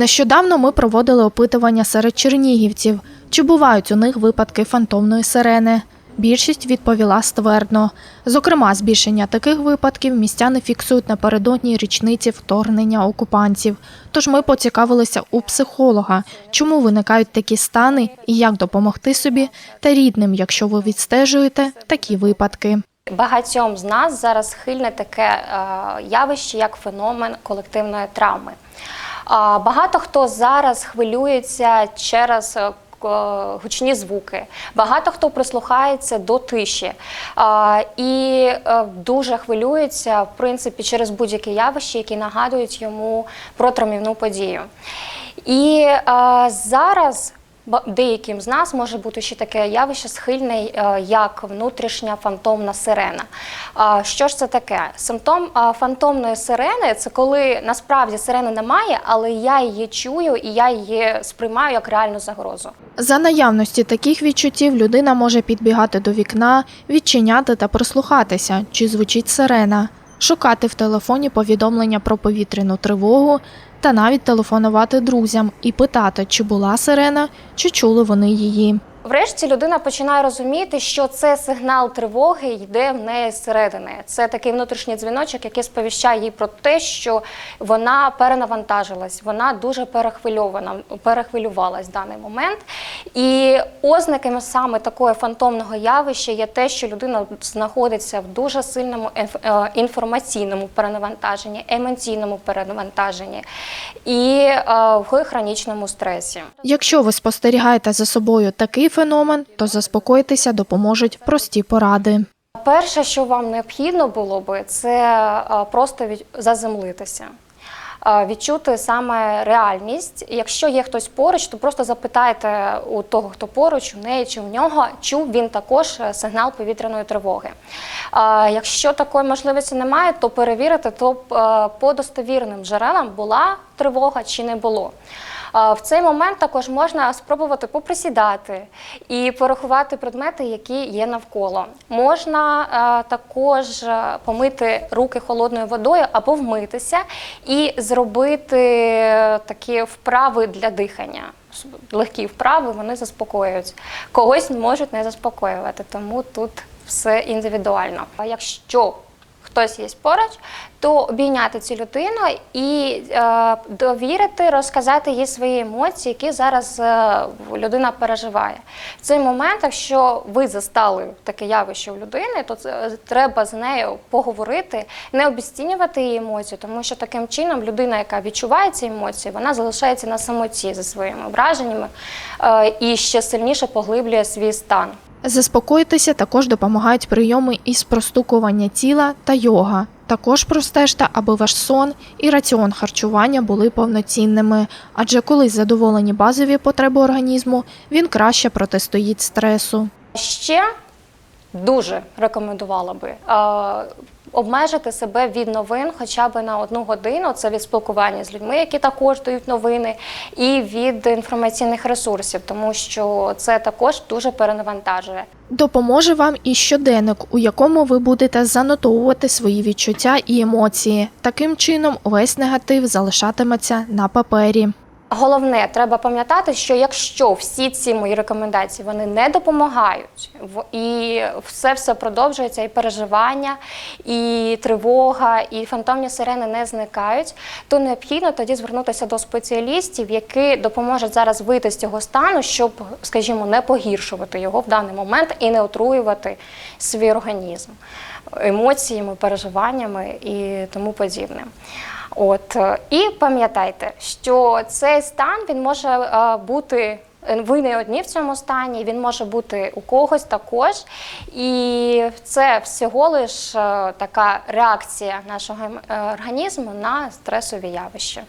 Нещодавно ми проводили опитування серед чернігівців, чи бувають у них випадки фантомної сирени. Більшість відповіла ствердно. Зокрема, збільшення таких випадків містяни фіксують напередодні річниці вторгнення окупантів. Тож ми поцікавилися у психолога, чому виникають такі стани і як допомогти собі та рідним, якщо ви відстежуєте такі випадки. Багатьом з нас зараз схильне таке е, явище, як феномен колективної травми. Багато хто зараз хвилюється через е, гучні звуки, багато хто прислухається до тиші і е, дуже хвилюється, в принципі, через будь-які явища, які нагадують йому про травмівну подію. І е, зараз деяким з нас може бути ще таке явище схильне, е, як внутрішня фантомна сирена. Що ж це таке? Симптом фантомної сирени це коли насправді сирени немає, але я її чую і я її сприймаю як реальну загрозу. За наявності таких відчуттів людина може підбігати до вікна, відчиняти та прислухатися, чи звучить сирена, шукати в телефоні повідомлення про повітряну тривогу та навіть телефонувати друзям і питати, чи була сирена, чи чули вони її. Врешті людина починає розуміти, що це сигнал тривоги йде в неї зсередини. Це такий внутрішній дзвіночок, який сповіщає їй про те, що вона перенавантажилась, вона дуже перехвильована, перехвилювалась в даний момент. І ознаками саме такого фантомного явища є те, що людина знаходиться в дуже сильному е, інформаційному перенавантаженні, емоційному перенавантаженні і е, в хронічному стресі. Якщо ви спостерігаєте за собою такий феномен, то заспокоїтися допоможуть прості поради. Перше, що вам необхідно було би, це просто заземлитися. Відчути саме реальність. Якщо є хтось поруч, то просто запитайте у того, хто поруч, у неї чи в нього, чув він також е, сигнал повітряної тривоги. Якщо такої можливості немає, то перевірити, то е, по достовірним джерелам була тривога чи не було. В цей момент також можна спробувати поприсідати і порахувати предмети, які є навколо. Можна е, також е, помити руки холодною водою або вмитися і зробити е, такі вправи для дихання. Легкі вправи вони заспокоюють. Когось можуть не заспокоювати, тому тут все індивідуально. А якщо хтось є поруч, то обійняти цю людину і е, довірити, розказати їй свої емоції, які зараз е, людина переживає. В цей момент, якщо ви застали таке явище у людини, то це, треба з нею поговорити, не обіцінювати її емоції, тому що таким чином людина, яка відчуває ці емоції, вона залишається на самоті зі своїми враженнями е, і ще сильніше поглиблює свій стан. Заспокоїтися також допомагають прийоми із простукування тіла та йога. Також простежте, аби ваш сон і раціон харчування були повноцінними, адже коли задоволені базові потреби організму, він краще протистоїть стресу. Ще дуже рекомендувала би обмежити себе від новин хоча б на одну годину. Це від спілкування з людьми, які також дають новини, і від інформаційних ресурсів, тому що це також дуже перенавантажує. Допоможе вам і щоденник, у якому ви будете занотовувати свої відчуття і емоції. Таким чином, весь негатив залишатиметься на папері. Головне, треба пам'ятати, що якщо всі ці мої рекомендації вони не допомагають, і все все продовжується, і переживання, і тривога, і фантомні сирени не зникають, то необхідно тоді звернутися до спеціалістів, які допоможуть зараз вийти з цього стану, щоб, скажімо, не погіршувати його в даний момент і не отруювати свій організм емоціями, переживаннями і тому подібне. От е, і пам'ятайте, що цей стан він може е, бути. е, Ви не одні в цьому стані, він може бути у когось також. І це всього лиш така реакція нашого організму на стресові явища.